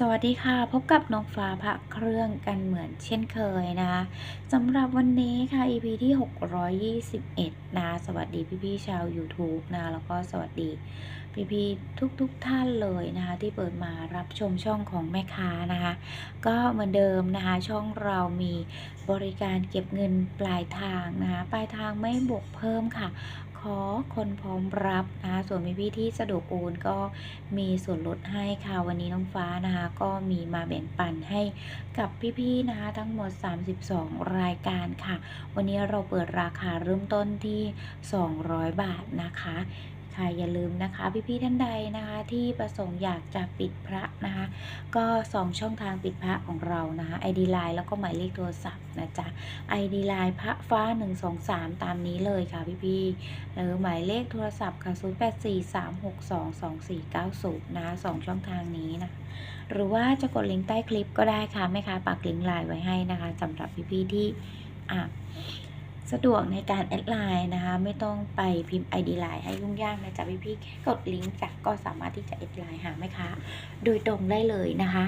สวัสดีค่ะ พบกับน้องฟ้าพระเครื่องกันเหมือนเช่นเคยนะคะสำหรับวันนี้ค่ะ EP ที่ 621 นะสวัสดีพี่ๆชาว YouTube นะ แล้วก็สวัสดีพี่ๆทุกๆทท่านเลยนะคะ ที่เปิดมารับชมช่องของแม่ค้านะคะ ก็เหมือนเดิมนะคะ ช่องเรามีบริการเก็บเงินปลายทางนะคะ ปลายทางไม่บวกเพิ่มค่ะ ขอคนพร้อมรับนะคะส่วนพี่ๆที่สะดวกโอนก็มีส่วนลดให้ค่ะวันนี้น้องฟ้านะคะ ก็มีมาแบ่งปันให้กับพี่ๆนะคะ ทั้งหมด 32 รายการค่ะ วันนี้เราเปิดราคาเริ่มต้นที่ 200 บาทนะคะ ค่ะอย่าลืมนะคะ พี่ๆท่านใดนะคะ ที่ประสงค์อยากจะปิดพระนะคะ ก็2ช่องทางปิดพระของเรานะคะ ID Line แล้วก็หมายเลขโทรศัพท์นะจ๊ะ ID Line พระฟ้า 123 ตามนี้เลยค่ะพี่ๆหรือหมายเลขโทรศัพท์ค่ะ 0843622490นะสองช่องทางนี้นะหรือว่าจะกดลิงก์ใต้คลิปก็ได้ค่ะแม่ค้าปักลิงก์ไลน์ไว้ให้นะคะสำหรับพี่ๆที่อะ สะดวกในการแอดไลน์นะคะ ไม่ต้องไปพิมพ์ ID ไลน์ให้ยุ่งยากนะจ๊ะพี่ๆแค่กดลิงก์จากก็สามารถที่จะแอดไลน์หาแม่ค้าโดยตรงได้เลยนะคะ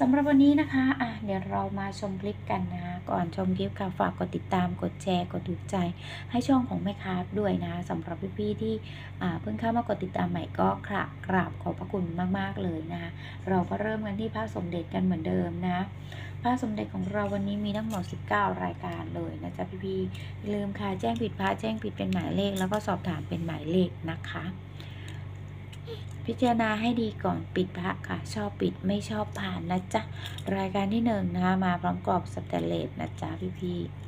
สำหรับวันนี้นะคะอะเดี๋ยวเรามาชมคลิปกันนะคะก่อนชมคลิปค่ะฝากกดติดตามกดแชร์กดถูกใจ ให้ช่องของแม่ค้าด้วยนะคะสำหรับพี่ๆที่อ่าเพิ่งเข้ามากดติดตามใหม่ก็กราบกราบขอบพระคุณมาก ๆเลยนะคะเราก็เริ่มกันที่พระสมเด็จกันเหมือนเดิมนะ พระสมเด็จของเราวันนี้มีทั้งหมด 19 รายการเลยนะจ๊ะพี่ๆอย่าลืมค่ะแจ้งผิดพระแจ้งผิดเป็นหมายเลข แล้วก็สอบถามเป็นหมายเลขนะคะ พิจารณาให้ดีก่อนปิดพระค่ะ ชอบปิดไม่ชอบผ่านนะจ๊ะรายการที่หนึ่งนะคะมาพร้อมกรอบสแตนเลสนะจ๊ะพี่ๆ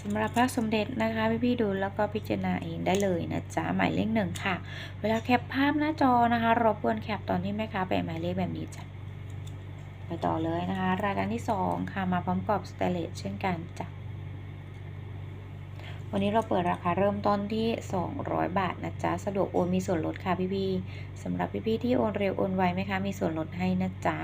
สำหรับพระสมเด็จนะคะพี่ๆดูแล้วก็พิจารณาเองได้เลยนะจ๊ะหมายเลขหนึ่งค่ะ เวลาแคปภาพหน้าจอนะคะรบกวนแคปตอนที่แม่ค้าแปะหมายเลขแบบนี้จ้ะไปต่อเลยนะคะ รายการที่สองค่ะมาพร้อมกรอบสเตเลสเช่นกันจ้ะวันนี้เราเปิดราคาเริ่มต้นที่ 200 บาทนะจ๊ะ สะดวกโอนมีส่วนลดค่ะพี่ๆสำหรับพี่ๆที่โอนเร็วโอนไวไหมคะ มีส่วนลดให้นะจ๊ะ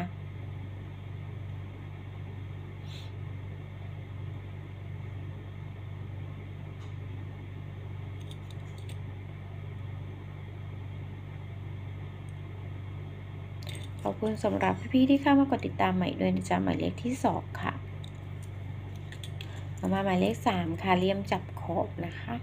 ขอบคุณสำหรับพี่ๆที่เข้ามากดติดตามใหม่ด้วยนะจ๊ะหมายเลขที่สองค่ะต่อมาหมายเลขสามค่ะเลี่ยมจับขอบนะคะ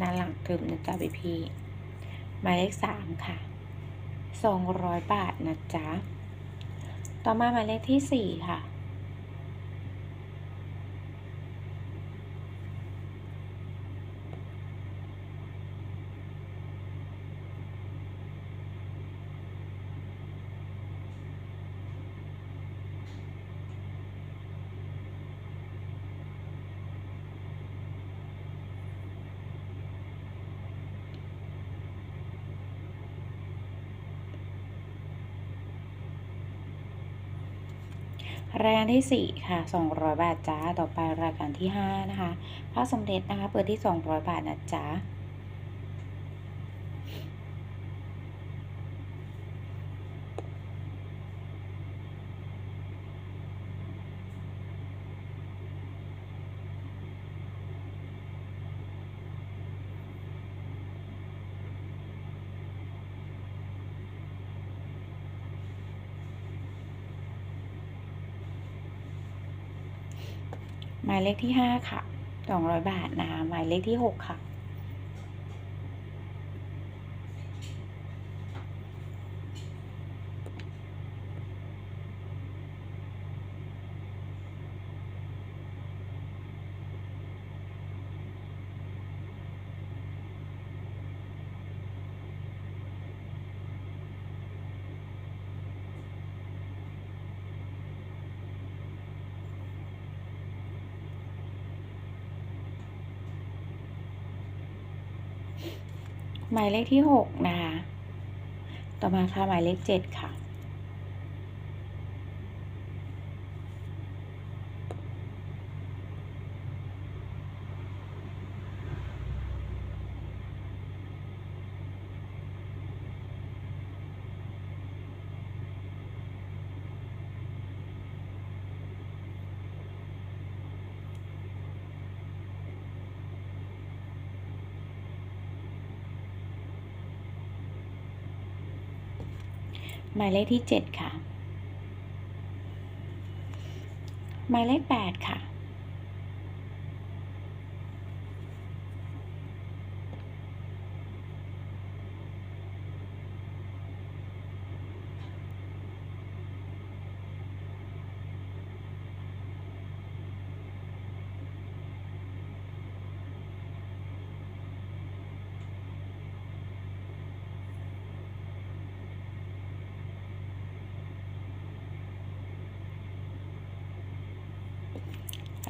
ด้านหลังถึมนะจ๊ะพี่พี่ๆหมายเลขสามค่ะ สองร้อยบาทนะจ๊ะ ต่อมาหมายเลขที่สี่ค่ะ รายการที่สี่ค่ะสองร้อยบาทจ้า ต่อไปรายการที่ห้านะคะพระสมเด็จนะคะ เปิดที่สองร้อยบาทนะจ้า หมายเลขที่ห้าค่ะสองร้อยบาทนะคะหมายเลขที่หกค่ะ หมายเลขที่หกนะคะ ต่อมาค่ะหมายเลขเจ็ดค่ะ หมายเลขที่เจ็ดค่ะ หมายเลขแปดค่ะ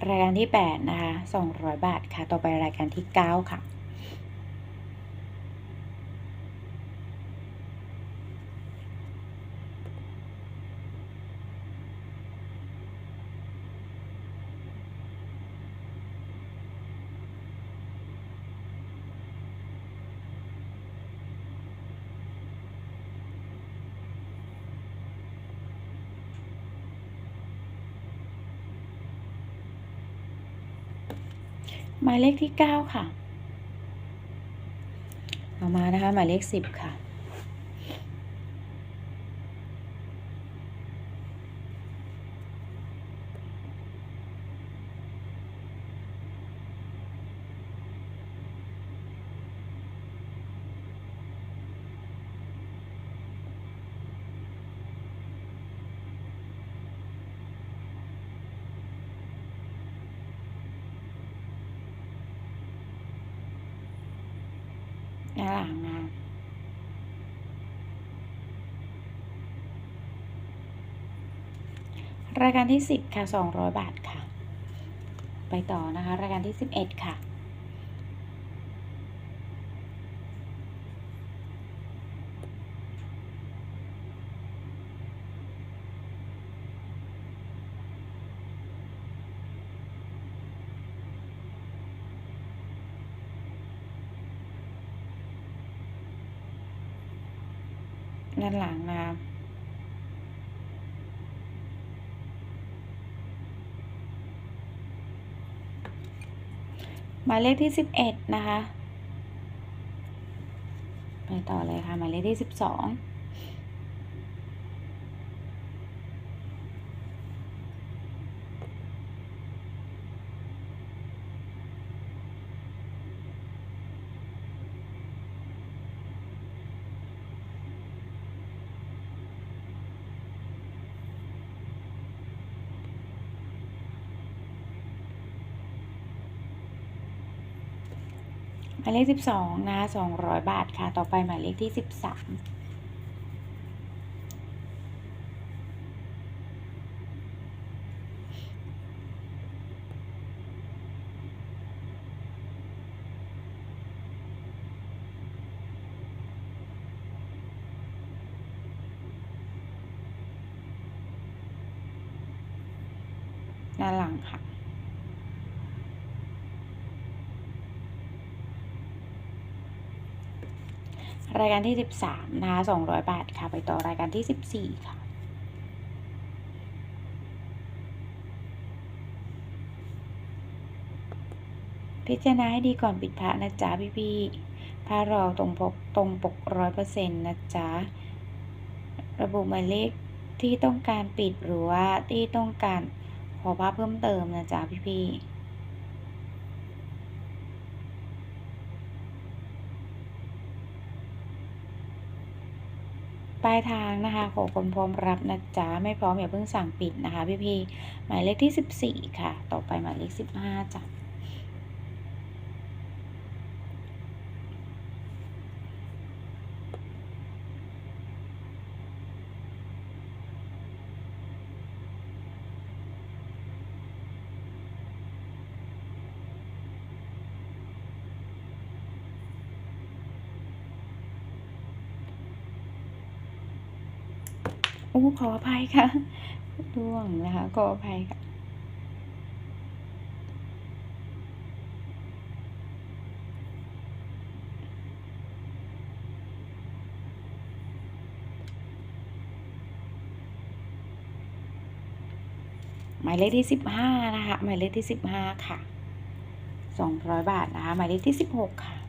รายการที่แปดนะคะสองร้อยบาทค่ะ ต่อไปรายการที่เก้าค่ะ หมายเลขที่เก้าค่ะ ต่อมานะคะ หมายเลขสิบค่ะ ด้านหลังนะรายการที่สิบค่ะสองร้อยบาทค่ะ ไปต่อนะคะ รายการที่สิบเอ็ดค่ะ ด้านหลังนะครับหมายเลขที่ 11 นะคะ ไปต่อเลยค่ะ หมายเลขที่ 12ายเลขสิบสองนะคะสองร้อยบาทค่ะ ต่อไปหมายเลขที่สิบสามด้านหลังค่ะ รายการที่สิบสามนะคะสองร้อยบาทค่ะ ไปต่อรายการที่สิบสี่ค่ะ พิจารณาให้ดีก่อนปิดพระนะจ๊ะพี่พี่ๆผ้ารอตรงปกตรงปกร้อยเปอร์เซ็นต์นะจ๊ะ ระบุหมายเลขที่ต้องการปิดหรือว่าที่ต้องการขอผ้าเพิ่มเติมนะจ๊ะพี่พี่ ปลายทางนะคะขอคนพร้อมรับนะจ๊ะไม่พร้อมอย่าเพิ่งสั่งปิดนะคะพี่ๆหมายเลขที่ 14 ค่ะ ต่อไปหมายเลข 15จ้ะ อ้ ขออภัยค่ะร่วงนะคะ ขออภัยค่ะหมายเลขที่สิบห้านะคะ หมายเลขที่สิบห้าค่ะสองร้อยบาทนะคะ หมายเลขที่สิบหกค่ะ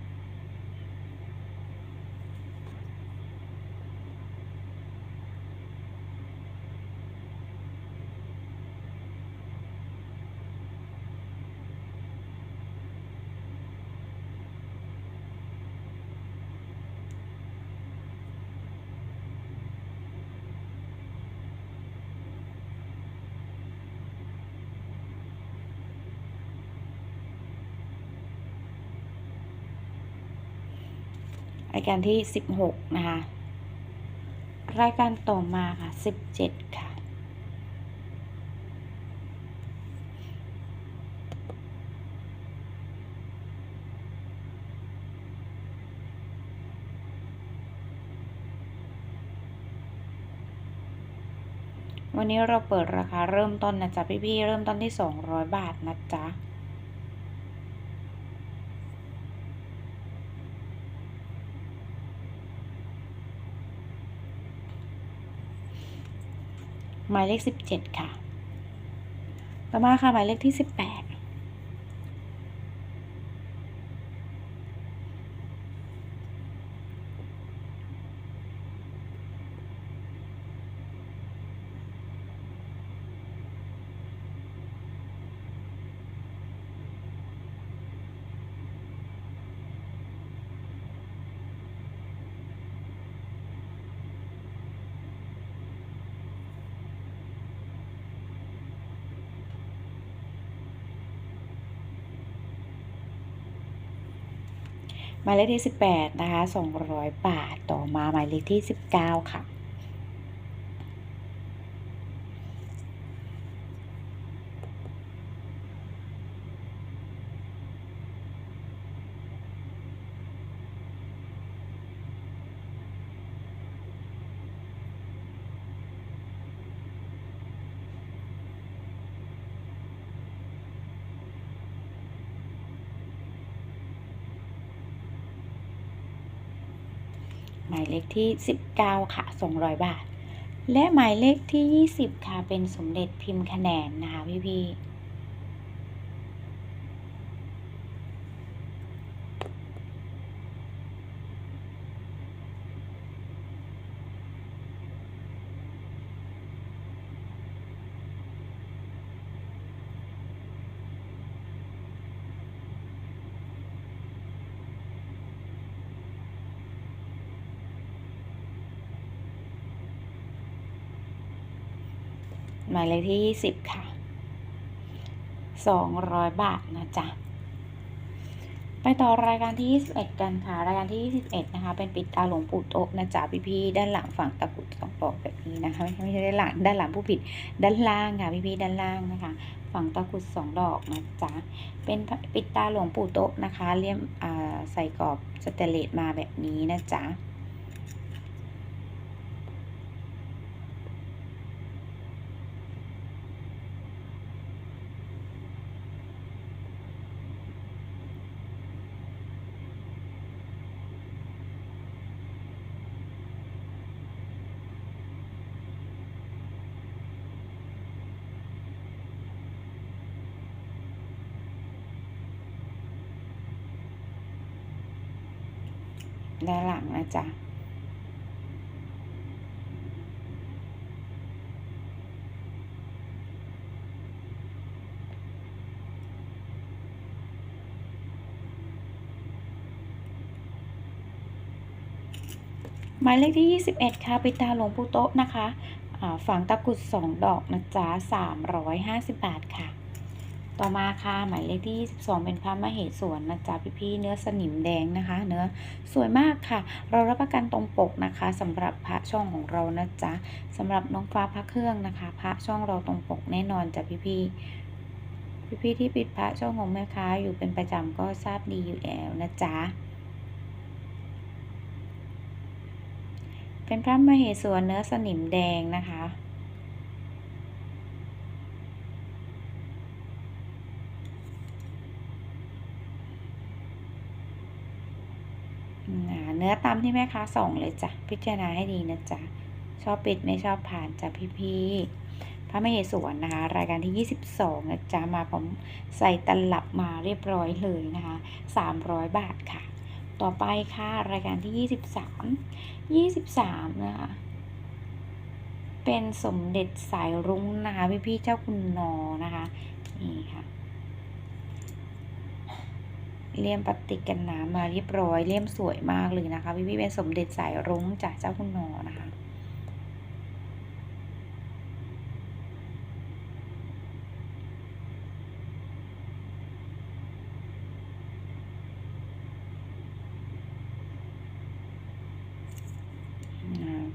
รายการที่สิบหกนะคะ รายการต่อมาค่ะสิบเจ็ดค่ะ วันนี้เราเปิดราคาเริ่มต้นนะจ๊ะพี่ๆเริ่มต้นที่ 200 บาทนะจ๊ะ หมายเลข 17 ค่ะ ต่อมาค่ะหมายเลขที่ 18 หมายเลขที่ 18 นะคะ 200 บาท ต่อมาหมายเลขที่ 19 ค่ะ เลขที่ 19 ค่ะ 200 บาท และหมายเลขที่ 20 ค่ะ เป็นสมเด็จพิมพ์คะแนนนะคะพี่ๆ หมายเลขที่ 20 ค่ะ 200 บาทนะจ๊ะ ไปต่อรายการที่ 21 กันค่ะ รายการที่ 21 นะคะ เป็นปิดตาหลวงปู่โต๊ะนะจ๊ะพี่ๆด้านหลังฝั่งตะกรุดสองปอกแบบนี้นะคะ ไม่ไม่ใช่ด้านหลังด้านหลังผู้ผิดด้านล่างค่ะพี่ๆด้านล่างนะคะ ฝั่งตะกรุดสองดอกนะจ๊ะ เป็นปิดตาหลวงปู่โต๊ะนะคะเลี่ยมใส่กรอบสเตเลสมาแบบนี้นะจ๊ะ ด้า นหลังนะจ๊ะหมายเลขที่ 21 ค่ะปิตาหลวงปู่โต๊ะนะคะ ฝังตะกรุด 2 ดอกนะจ๊ะ350 บาทค่ะ ต่อมาค่ะหมายเลขที่ 22 เป็นพระมเหสวนนะจ๊ะพี่ๆเนื้อสนิมแดงนะคะ เนื้อสวยมากค่ะ เรารับประกันตรงปกนะคะสำหรับพระช่องของเรานะจ๊ะสำหรับน้องฟ้าพระเครื่องนะคะ พระช่องเราตรงปกแน่นอนจ้ะพี่ๆพี่ๆที่ปิดพระช่องของแม่ค้าอยู่เป็นประจำก็ทราบดีอยู่แล้วนะจ๊ะเป็นพระมเหสวนเนื้อสนิมแดงนะคะ เนื้อตามที่แม่ค้าส่งเลยจ้ะ พิจารณาให้ดีนะจ๊ะ ชอบปิดไม่ชอบผ่านจ้ะพี่ๆพระมเหสวนนะคะ รายการที่ 22นะจ๊ะ มาผมใส่ตลับมาเรียบร้อยเลยนะคะ 300 บาทค่ะ ต่อไปค่ะ รายการที่ 23 23 นะคะ เป็นสมเด็จสายรุ้งนะคะ พี่ๆเจ้าคุณนอนะคะ นี่ค่ะ เลี่ยมปฏิกันน้ำมาเรียบร้อยเลี่ยมสวยมากเลยนะคะพี่พี่เป็นสมเด็จสายรุ้งจากเจ้าคุณนอนะคะ อ่า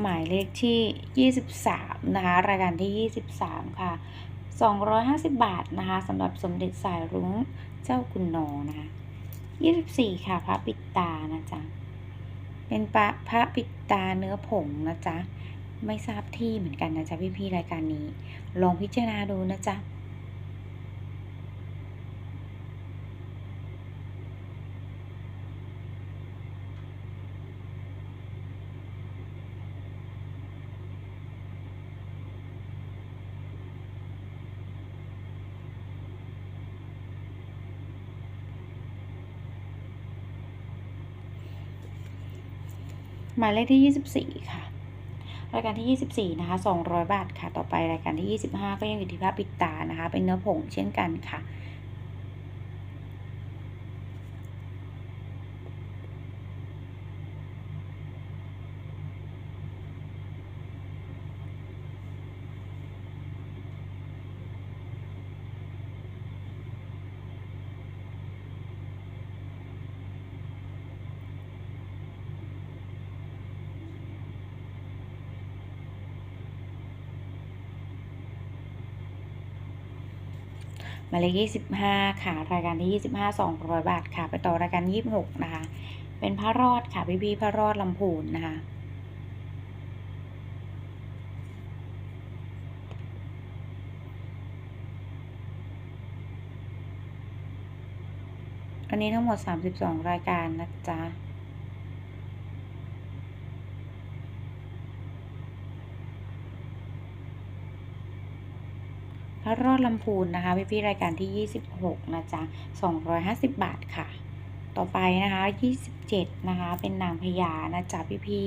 หมายเลขที่ 23 นะคะ รายการที่ 23 ค่ะ 250 บาทนะคะสำหรับสมเด็จสายรุ้งเจ้าคุณนอนะคะ 24 ค่ะพระปิดตานะจ๊ะ เป็นพระพระปิดตาเนื้อผงนะจ๊ะ ไม่ทราบที่เหมือนกันนะจ๊ะพี่ๆรายการนี้ ลองพิจารณาดูนะจ๊ะ หมายเลขที่ 24 ค่ะ รายการที่ 24 นะคะ200 บาทค่ะ ต่อไปรายการที่ 25 ก็ยังอยู่ที่ผ้าปิดตานะคะ เป็นเนื้อผงเช่นกันค่ะ หมายเลข25ค่ะ รายการที่25 200บห้าสองร้อยบาทค่ะ ไปต่อรายการ26นะคะ เป็นพระรอดค่ะ พี่ๆพระรอดลำพูนนะคะอันนี้ทั้งหมด 32 รายการนะจ๊ะ ระรอดลำพูนนะคะพี่พี่รายการที่ 26 นะจ๊ะ 250 บาทค่ะ ต่อไปนะคะ 27 นะคะ เป็นนางพญานะจ๊ะพี่พี่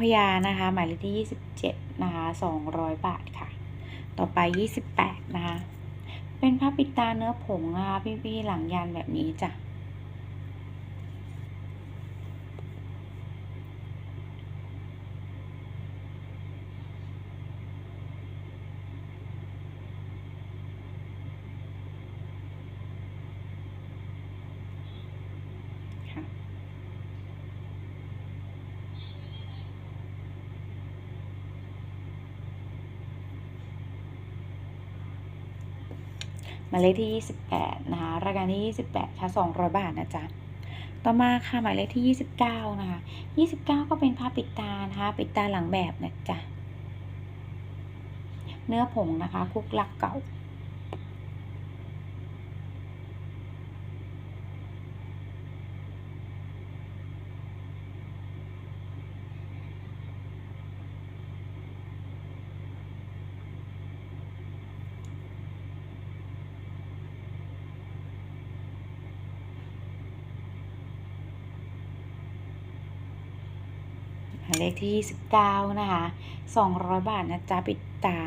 พญานะคะ หมายเลขที่ 27 นะคะ 200 บาทค่ะ ต่อไป 28 นะคะ เป็นผ้าปิดตาเนื้อผงนะคะ พี่ๆหลังยานแบบนี้จ้ะ หมายเลขที่ 28 นะคะ รายการที่ 28ค่ะ200 บาทนะจ๊ะ ต่อมาค่ะหมายเลขที่ 29 นะคะ 29 ก็เป็นผ้าปิดตานะคะ ปิดตาหลังแบบนะจ๊ะ เนื้อผงนะคะ คุกลักเก่า เลขที่29นะคะ 200 บาทนะจ๊ะปิดตา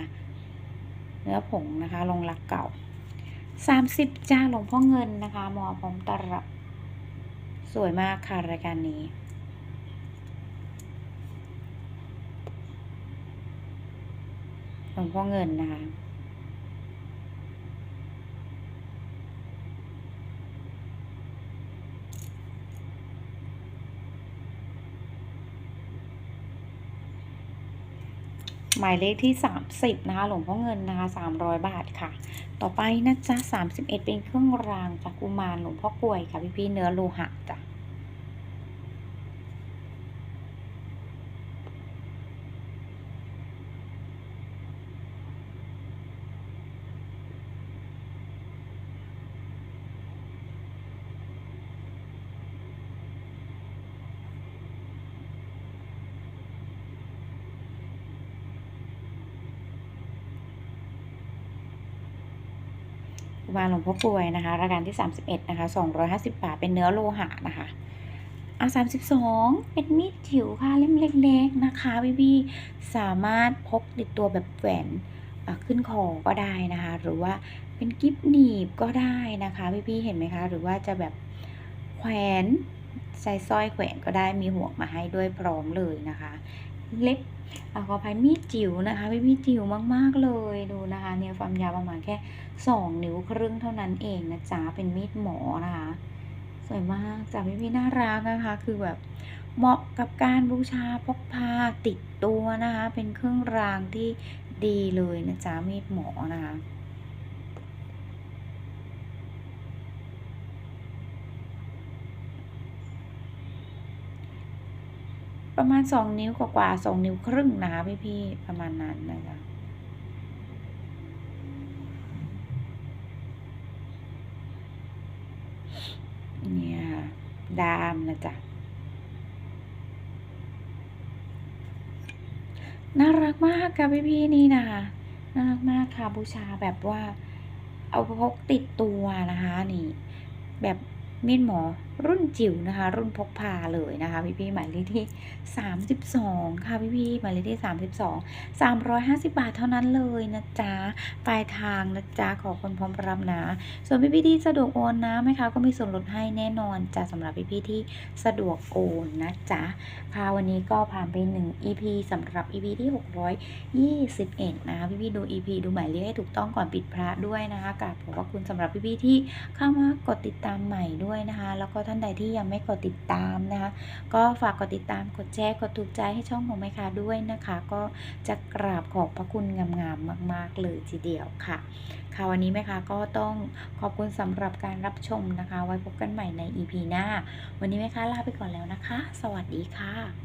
เนื้อผงนะคะ ลงหลักเก่า 30 จ้าหลวงพ่อเงินนะคะมอพร้อมตรับ สวยมากค่ะ รายการนี้หลวงพ่อเงินนะคะ หมายเลขที่ 30 นะคะ หลวงพ่อเงินนะคะ 300 บาทค่ะ ต่อไปนะจ๊ะ31 เป็นเครื่องรางจากกุมารหลวงพ่อกลวยค่ะพี่พี่ๆเนื้อโลหะจ้ะ กุมารหลวงพ่อกลวยนะคะรายการที่ 31นะคะ250 บาทเป็นเนื้อโลหะนะคะอะ32 เป็นมีดจิ๋วค่ะเล่มเล็กๆนะคะพี่พี่ๆสามารถพกติดตัวแบบแหวนขึ้นคอก็ได้นะคะ หรือว่าเป็นกิฟหนีบก็ได้นะคะพี่พี่ๆเห็นไหมคะ หรือว่าจะแบบแขวนใส่สร้อยแขวนก็ได้มีห่วงมาให้ด้วยพร้อมเลยนะคะ เล็บ อขออภัยมีดจิ๋วนะคะพี่พี่จิ๋วมากๆเลยดูนะคะ เนี่ยความยาวประมาณแค่ 2 นิ้วครึ่งเท่านั้นเองนะจ๊ะเป็นมีดหมอนะคะสวยมากจ้ะพี่พี่น่ารักนะคะ คือแบบเหมาะกับการบูชาพกพาติดตัวนะคะ เป็นเครื่องรางที่ดีเลยนะจ๊ะมีดหมอนะคะ ประมาณ2นิ้วกว่าๆ2นิ้วครึ่งนะคะพี่พี่ๆประมาณนั้นนะคะเนี่ยค่ะดามนะจ๊ะน่ารักมากค่ะพี่พี่นี่นะคะน่ารักมากค่ะบูชาแบบว่า เอาพกติดตัวนะคะ นี่ แบบมีดหมอรุ่นจิ๋วนะคะ รุ่นพกพาเลยนะคะพี่พี่ๆหมายเลขที่ 32 ค่ะพี่พี่ๆหมายเลขที่ 32 350 บาทเท่านั้นเลยนะจ๊ะปลายทางนะจ๊ะขอคนพร้อมรับนะ ส่วนพี่พี่ๆที่สะดวกโอนนะไหมคะก็มีส่วนลดให้แน่นอนจ้ะสำหรับพี่พี่ๆที่สะดวกโอนนะจ๊ะค่ะวันนี้ก็ผ่านไป 1 EP สำหรับ EP ที่ 621 นะคะพี่พี่ๆดู EP ดูหมายเลขให้ถูกต้องก่อนปิดพระด้วยนะคะกราบขอบพระคุณสำหรับพี่พี่ๆที่เข้ามากดติดตามใหม่ด้วยนะคะ แล้วก็ท่านใดที่ยังไม่กดติดตามนะคะ ก็ฝากกดติดตามกดแชร์กดถูกใจให้ช่องของแม่ค้าด้วยนะคะ ก็จะกราบขอบพระคุณงามๆมาก ๆ เลยทีเดียวค่ะ ค่ะวันนี้แม่ค้าก็ต้องขอบคุณสำหรับการรับชมนะคะ ไว้พบกันใหม่ใน EP หน้า วันนี้แม่ค้าลาไปก่อนแล้วนะคะ สวัสดีค่ะ